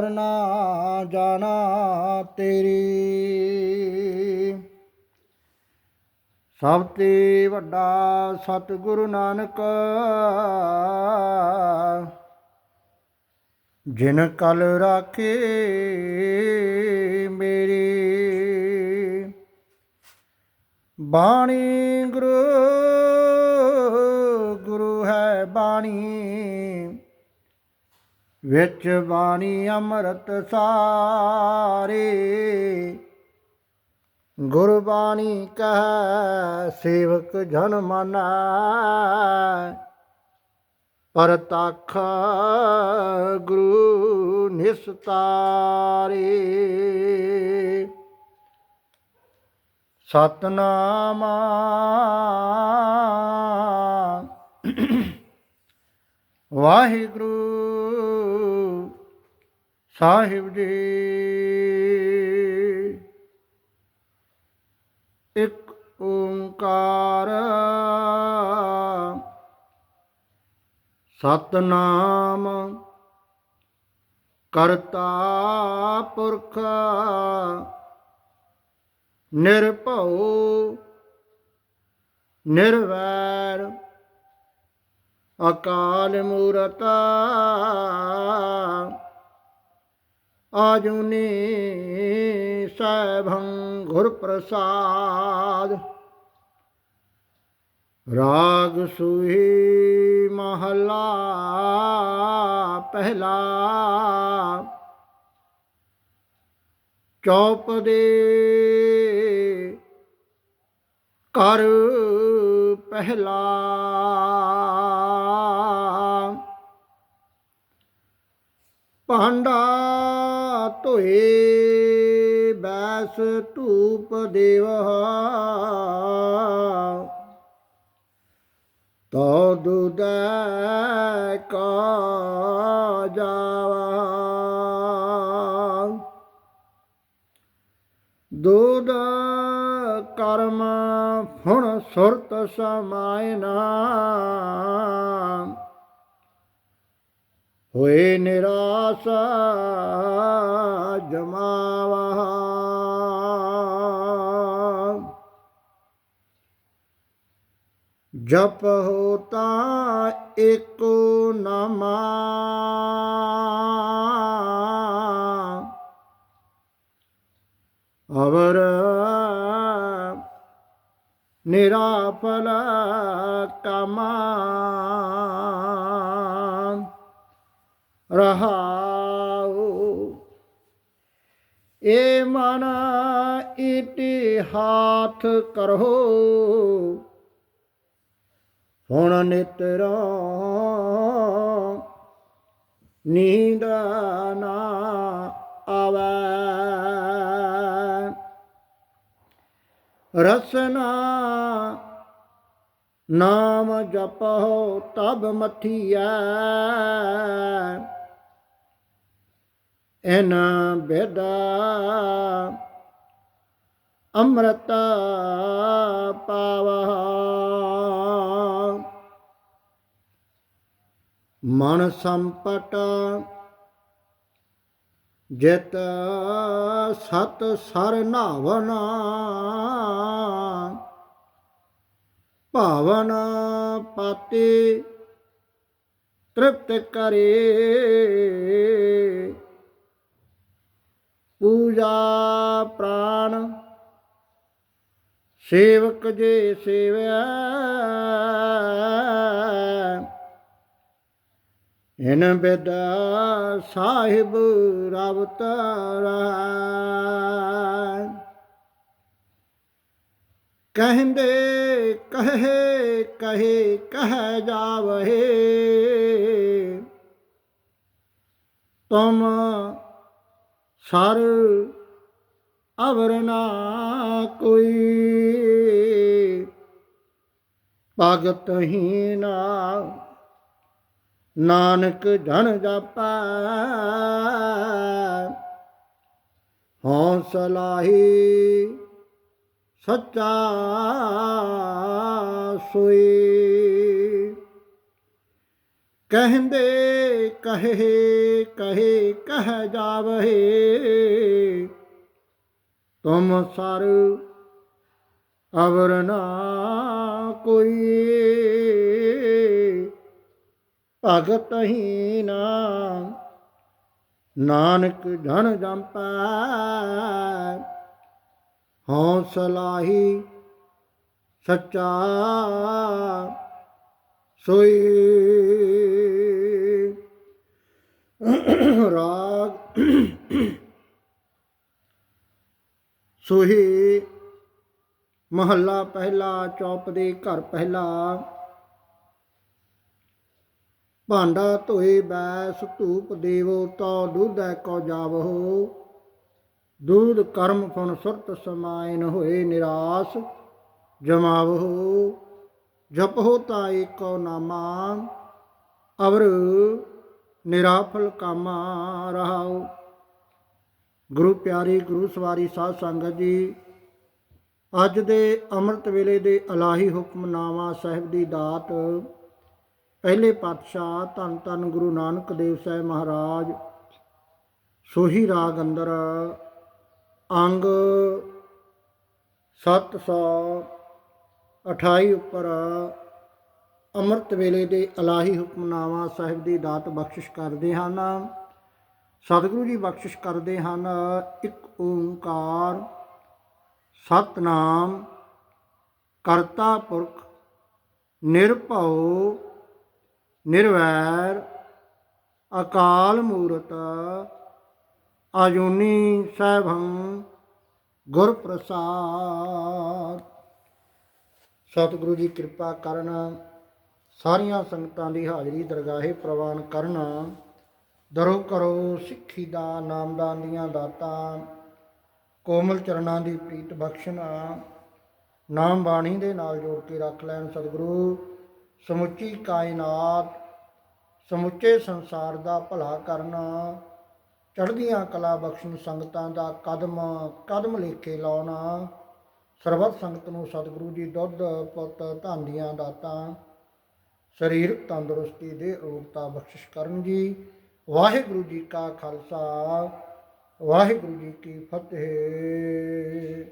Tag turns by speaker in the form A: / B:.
A: ਕਰਨਾ ਜਾਣਾ ਤੇਰੀ। ਸਭ ਤੇ ਵੱਡਾ ਸਤਿਗੁਰੂ ਨਾਨਕ, ਜਿਨ ਕਲ ਰਾਖੇ ਮੇਰੀ। ਬਾਣੀ ਗੁਰੂ ਗੁਰੂ ਹੈ ਬਾਣੀ। ਵਿੱਚ ਬਾਣੀ ਅੰਮ੍ਰਿਤ ਸਾਰੇ। ਗੁਰਬਾਣੀ ਕਹੈ ਸੇਵਕ ਜਨ ਮਨੈ। ਪਰਤਖ ਗੁਰੂ ਨਿਸਤਾਰੇ। ਸਤਨਾਮ ਵਾਹਿਗੁਰੂ ਸਾਹਿਬ ਜੀ। ਇੱਕ ਓੰਕਾਰ ਸਤਨਾਮ ਕਰਤਾ ਪੁਰਖ ਨਿਰਭਉ ਨਿਰਵੈਰ ਅਕਾਲ ਮੂਰਤ ਆਜੁਨੀ ਸੈਭੰ ਗੁਰ ਪ੍ਰਸਾਦ ਰਾਗ ਸੁਹੀ ਮਹਲਾ ਪਹਿਲਾ। ਚੌਪ ਦੇ ਕਰ ਪਹਿਲਾ। ਭਾਂਡਾ ਧੋਏ ਬੈਸ ਧੂਪ ਦੇਵਹਾ। ਤੋ ਦੁਦੈ ਕਾ ਜਾਵਾ। ਦੁਦ ਕਰਮ ਫੁਣ ਸੁਰਤ ਸਮਾਇਨਾ ਹੋਏ ਨਿਰਾਸ ਜਮਾਵਾ। ਜਪ ਹੋਤਾ ਏਕੋ ਨਾਮਾ। ਅਵਰ ਨਿਰਾਫਲ ਕਮਾ। ਰਹਾਉ। ਏ ਮਨ ਇਤੀ ਹਾਥ ਕਰੋ। ਹੁਣ ਨਿਤਰੋ ਨੀਂਦ ਨਾ ਆਵੈ। ਰਸਨਾ ਨਾਮ ਜਪੋ ਤਬ ਮਥੀਐ। ਐਨ ਬੇਦਾ ਅੰਮ੍ਰਿਤ ਪਾਵਾ। ਮਨ ਸੰਪਟ ਜਿਤ ਸਤ ਸਰ ਨਾਵਨਾ ਭਾਵਨ ਪਾਤੇ ਤ੍ਰਿਪਤ ਕਰੇ। ਪੂਜਾ ਪ੍ਰਾਣ। ਸੇਵਕ ਜੇ ਸੇਵਿਆ ਇਨ ਬਿਦ ਸਾਹਿਬ ਰਬ ਤਾਰਾ ਕਹਿੰਦੇ, ਕਹੇ ਕਹੇ, ਕਹਿ ਜਾਵਹੇ। ਤੁਮ ਸਰ ਅਵਰ ਨਾ ਕੋਈ। ਭਗਤ ਹੀ ਨਾ ਨਾਨਕ ਜਨ ਜਾਪੈ। ਹੌਸਲਾਹੀ ਸੱਚਾ ਸੋਈ। ਕਹਿੰਦੇ, ਕਹੇ ਕਹੇ, ਕਹਿ ਜਾਵਹਿ। ਤੁਮ ਸਰ ਅਵਰ ਨਾ ਕੋਈ। ਭਗਤ ਹੀ ਨਾ ਨਾਨਕ ਧਨ ਜੰਪੈ। ਹੌਸਲਾਹੀ ਸੱਚਾ। ਸੋਈ। ਰਾਗ। ਸੋਹੀ। ਮਹੱਲਾ ਪਹਿਲਾ, ਚੌਪ ਦੇ ਘਰ ਪਹਿਲਾ। ਭਾਂਡਾ ਧੋਏ ਬੈਸ, ਧੂਪ ਦੇਵੋ ਤੋ ਦੁਧੈ ਕੋ ਜਾਵਹੋ ਦੂਧ ਕਰਮ ਫਨ ਸੁਰਤ ਸਮਾਇਨ ਹੋਏ ਨਿਰਾਸ ਜਮਾਵਹੋ ਜਪਹੁ ਤਾ ਏਕੋ ਨਾਮਾ, ਅਵਰ ਨਿਰਾਫਲ ਕਾਮਾ ਰਹਾਉ। ਗੁਰੂ ਪਿਆਰੀ, ਗੁਰੂ ਸਵਾਰੀ ਸਾਧ ਸੰਗਤ ਜੀ, ਅੱਜ ਦੇ ਅੰਮ੍ਰਿਤ ਵੇਲੇ ਦੇ ਅਲਾਹੀ ਹੁਕਮਨਾਮਾ ਸਾਹਿਬ ਦੀ ਦਾਤ, ਪਹਿਲੇ ਪਾਤਸ਼ਾਹ ਧੰਨ ਧੰਨ ਗੁਰੂ ਨਾਨਕ ਦੇਵ ਸਾਹਿਬ ਮਹਾਰਾਜ, ਸੋਹੀ ਰਾਗ ਅੰਦਰ, ਅੰਗ 728 ਉੱਪਰ ਅੰਮ੍ਰਿਤ ਵੇਲੇ ਦੇ ਅਲਾਹੀ ਹੁਕਮਨਾਮਾ ਸਾਹਿਬ ਦੀ ਦਾਤ ਬਖਸ਼ਿਸ਼ ਕਰਦੇ ਹਨ। ਸਤਿਗੁਰੂ ਜੀ ਬਖਸ਼ਿਸ਼ ਕਰਦੇ ਹਨ। ਇੱਕ ਓੰਕਾਰ, ਸਤਨਾਮ, ਕਰਤਾ ਪੁਰਖ, ਨਿਰਭਉ, ਨਿਰਵੈਰ, ਅਕਾਲ ਮੂਰਤ, ਆਜੂਨੀ ਸੈਭੰ ਗੁਰ ਪ੍ਰਸਾਦ ਸਤਿਗੁਰੂ ਜੀ ਕਿਰਪਾ ਕਰਨ। ਸਾਰੀਆਂ ਸੰਗਤਾਂ ਦੀ ਹਾਜ਼ਰੀ ਦਰਗਾਹੇ ਪ੍ਰਵਾਨ ਕਰਨਾ। ਦਰੋ ਕਰੋ ਸਿੱਖੀ ਦਾ ਨਾਮਦਾਨ ਦੀਆਂ ਦਾਤਾਂ। ਕੋਮਲ ਚਰਨਾਂ ਦੀ ਪ੍ਰੀਤ ਬਖਸ਼ਣਾ। ਨਾਮ ਬਾਣੀ ਦੇ ਨਾਲ ਜੋੜ ਕੇ ਰੱਖ ਲੈਣ ਸਤਿਗੁਰੂ। ਸਮੁੱਚੀ ਕਾਇਨਾਤ, ਸਮੁੱਚੇ ਸੰਸਾਰ ਦਾ ਭਲਾ ਕਰਨਾ। ਚੜ੍ਹਦੀਆਂ ਕਲਾ ਬਖਸ਼ਣ ਸੰਗਤਾਂ ਦਾ ਕਦਮ ਕਦਮ ਲੇਖੇ ਲਾਉਣਾ। ਸਰਬੱਤ ਸੰਗਤ ਨੂੰ ਸਤਿਗੁਰੂ ਜੀ ਦੁੱਧ, ਪੁੱਤ, ਧਨ ਦੀਆਂ ਦਾਤਾਂ, ਸਰੀਰਕ ਤੰਦਰੁਸਤੀ ਦੇ ਰੋਗਤਾ ਬਖਸ਼ਿਸ਼ ਕਰਨ ਜੀ। ਵਾਹਿਗੁਰੂ ਜੀ ਕਾ ਖਾਲਸਾ, ਵਾਹਿਗੁਰੂ ਜੀ ਕੀ ਫਤਿਹ।